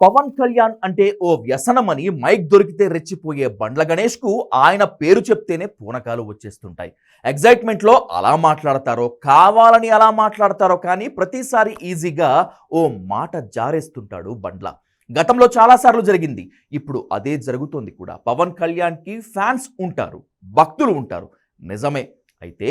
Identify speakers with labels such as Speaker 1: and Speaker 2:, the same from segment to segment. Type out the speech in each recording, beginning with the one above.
Speaker 1: పవన్ కళ్యాణ్ అంటే ఓ వ్యసనమని మైక్ దొరికితే రెచ్చిపోయే బండ్ల గణేష్కు ఆయన పేరు చెప్తేనే పూనకాలు వచ్చేస్తుంటాయి. ఎగ్జైట్మెంట్లో అలా మాట్లాడతారో కావాలని అలా మాట్లాడతారో కానీ ప్రతిసారి ఈజీగా ఓ మాట జారేస్తుంటాడు బండ్ల. గతంలో చాలాసార్లు జరిగింది. ఇప్పుడు అదే జరుగుతోంది కూడా. పవన్ కళ్యాణ్కి ఫ్యాన్స్ ఉంటారు భక్తులు ఉంటారు. నిజమే. అయితే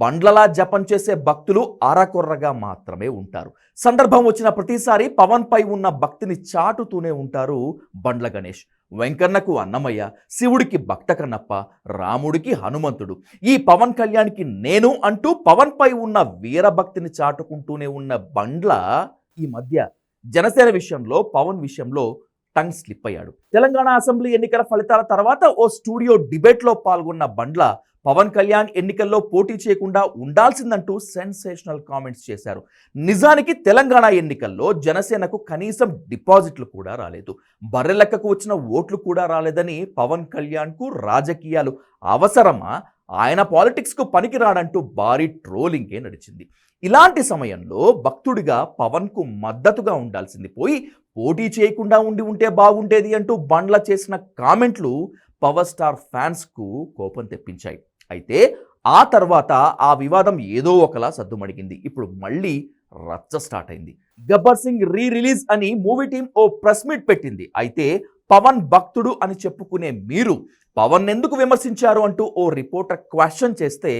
Speaker 1: బండ్లలా జపం చేసే భక్తులు అరకొర్రగా మాత్రమే ఉంటారు. సందర్భం వచ్చిన ప్రతిసారి పవన్ పై ఉన్న భక్తిని చాటుతూనే ఉంటారు బండ్ల గణేష్. వెంకన్నకు అన్నమయ్య శివుడికి భక్త కన్నప్ప రాముడికి హనుమంతుడు. ఈ పవన్ కళ్యాణ్కి నేను అంటూ పవన్ పై ఉన్న వీరభక్తిని చాటుకుంటూనే ఉన్న బండ్ల ఈ మధ్య జనసేన విషయంలో పవన్ విషయంలో టంగ్ స్లిప్ అయ్యాడు. తెలంగాణ అసెంబ్లీ ఎన్నికల ఫలితాల తర్వాత ఓ స్టూడియో డిబేట్లో పాల్గొన్న బండ్ల పవన్ కళ్యాణ్ ఎన్నికల్లో పోటీ చేయకుండా ఉండాల్సిందంటూ సెన్సేషనల్ కామెంట్స్ చేశారు. నిజానికి తెలంగాణ ఎన్నికల్లో జనసేనకు కనీసం డిపాజిట్లు కూడా రాలేదు. బర్రెలెక్కకు వచ్చిన ఓట్లు కూడా రాలేదని పవన్ కళ్యాణ్కు రాజకీయాలు అవసరమా? ఆయన పాలిటిక్స్కు పనికిరాడంటూ భారీ ట్రోలింగే నడిచింది. ఇలాంటి సమయంలో భక్తుడిగా పవన్కు మద్దతుగా ఉండాల్సింది పోయి పోటీ చేయకుండా ఉండి ఉంటే బాగుండేది అంటూ బండ్ల చేసిన కామెంట్లు పవర్ స్టార్ ఫ్యాన్స్కు కోపం తెప్పించాయి. అయితే ఆ తర్వాత ఆ వివాదం ఏదో ఒకలా సద్దుమడిగింది. ఇప్పుడు మళ్ళీ రచ్చ స్టార్ట్ అయింది. గబ్బర్ సింగ్ రీ రిలీజ్ అని మూవీ టీం ఓ ప్రెస్ మీట్ పెట్టింది. అయితే పవన్ భక్తుడు అని చెప్పుకునే మీరు పవన్ ఎందుకు విమర్శించారు అంటూ ఓ రిపోర్టర్ క్వశ్చన్ చేస్తే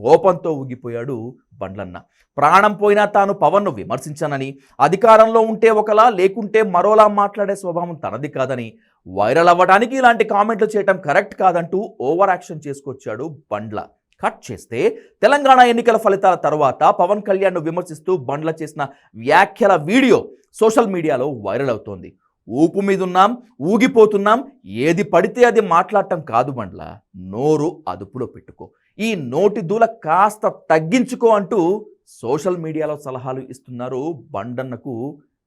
Speaker 1: కోపంతో ఊగిపోయాడు బండ్లన్న. ప్రాణం పోయినా తాను పవన్ను విమర్శించనని అధికారంలో ఉంటే ఒకలా లేకుంటే మరోలా మాట్లాడే స్వభావం తనది కాదని వైరల్ అవ్వడానికి ఇలాంటి కామెంట్లు చేయటం కరెక్ట్ కాదంటూ ఓవర్ యాక్షన్ చేసుకొచ్చాడు బండ్ల. కట్ చేస్తే తెలంగాణ ఎన్నికల ఫలితాల తర్వాత పవన్ కళ్యాణ్ను విమర్శిస్తూ బండ్ల చేసిన వ్యాఖ్యల వీడియో సోషల్ మీడియాలో వైరల్ అవుతోంది. ఊపు మీదున్నాం ఊగిపోతున్నాం ఏది పడితే అది మాట్లాడటం కాదు బండ్ల. నోరు అదుపులో పెట్టుకో. ఈ నోటి దూల కాస్త తగ్గించుకో అంటూ సోషల్ మీడియాలో సలహాలు ఇస్తున్నారు బండన్నకు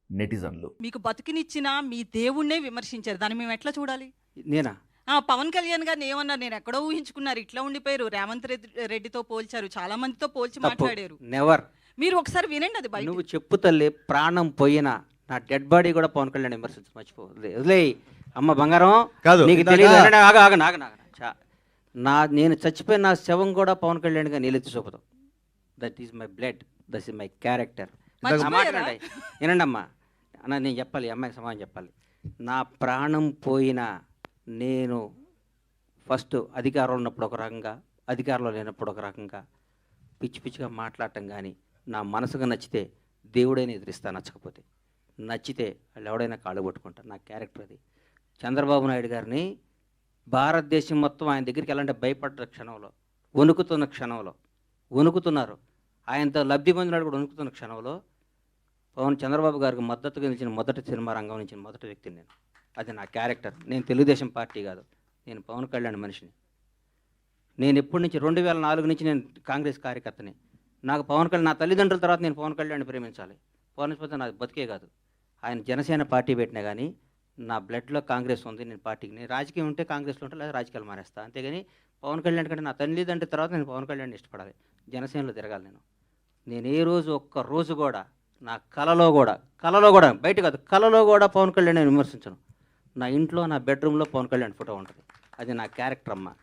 Speaker 1: నెటిజన్లు.
Speaker 2: మీకు బతికినిచ్చిన మీ దేవుణ్ణే విమర్శించారు. దాన్ని మేము ఎట్లా చూడాలి?
Speaker 3: నేనా?
Speaker 2: ఆ పవన్ కళ్యాణ్ గారిని ఏమన్నారు? నేను ఎక్కడో ఊహించుకున్నారు. ఇట్లా ఉండిపోయారు. రేవంత్ రెడ్డి రెడ్డితో పోల్చారు. చాలా మందితో పోల్చి మాట్లాడారు.
Speaker 3: నెవర్
Speaker 2: మీరు ఒకసారి వినండి అది
Speaker 3: నువ్వు చెప్పు తల్లి ప్రాణం పోయినా నా డెడ్ బాడీ కూడా పవన్ కళ్యాణ్ విమర్శించు మర్చిపో వదిలే వదిలేయ్. అమ్మ బంగారం
Speaker 4: కాదు,
Speaker 3: నీకు తెలియదు. ఆగ ఆగ. నా నేను చచ్చిపోయిన నా శవం కూడా పవన్ కళ్యాణ్గా నీళ్ళెత్తి చూపుతాం that is my blood that is my character? వినండి. అమ్మా అన్న నేను చెప్పాలి అమ్మాయికి సమాధానం చెప్పాలి. నా ప్రాణం పోయినా నేను ఫస్ట్ అధికారంలో ఉన్నప్పుడు ఒక రకంగా అధికారంలో లేనప్పుడు ఒక రకంగా పిచ్చి పిచ్చిగా మాట్లాడటం కానీ నా మనసుగా నచ్చితే దేవుడైనా ఎదిరిస్తా నచ్చకపోతే. నచ్చితే వాళ్ళు ఎవడైనా కాళ్ళు పట్టుకుంటారు నా క్యారెక్టర్ అది. చంద్రబాబు నాయుడు గారిని భారతదేశం మొత్తం ఆయన దగ్గరికి వెళ్ళంటే భయపడ్డ క్షణంలో వణుకుతున్న క్షణంలో వణుకుతున్నారు. ఆయనతో లబ్ధి పొందినాడు కూడా వణుకుతున్న క్షణంలో పవన్ చంద్రబాబు గారికి మద్దతుగా నిలిచిన మొదటి సినిమా రంగం నుంచి మొదటి వ్యక్తిని నేను. అది నా క్యారెక్టర్. నేను తెలుగుదేశం పార్టీ కాదు. నేను పవన్ కళ్యాణ్ మనిషిని. నేను ఎప్పటి నుంచి రెండు వేల నాలుగు నుంచి నేను కాంగ్రెస్ కార్యకర్తని. నాకు పవన్ కళ్యాణ్ నా తల్లిదండ్రుల తర్వాత నేను పవన్ కళ్యాణ్ ప్రేమించాలి. పవన్ పోతే నాకు బతికే కాదు. ఆయన జనసేన పార్టీ పెట్టినా కానీ నా బ్లడ్లో కాంగ్రెస్ ఉంది. నేను పార్టీకి నేను రాజకీయం ఉంటే కాంగ్రెస్లో ఉంటే లేదా రాజకీయాలు మారేస్తా అంతేగాని పవన్ కళ్యాణ్ కంటే నా తల్లిదండ్రుల తర్వాత నేను పవన్ కళ్యాణ్ ఇష్టపడాలి. జనసేనలో తిరగాలి నేను. నేను ఏ రోజు ఒక్క రోజు కూడా నా కలలో కూడా కలలో కూడా బయట కాదు కలలో కూడా పవన్ కళ్యాణ్ నేను విమర్శించను. నా ఇంట్లో నా బెడ్రూమ్లో పవన్ కళ్యాణ్ ఫోటో ఉంటుంది. అది నా క్యారెక్టర్ అమ్మ.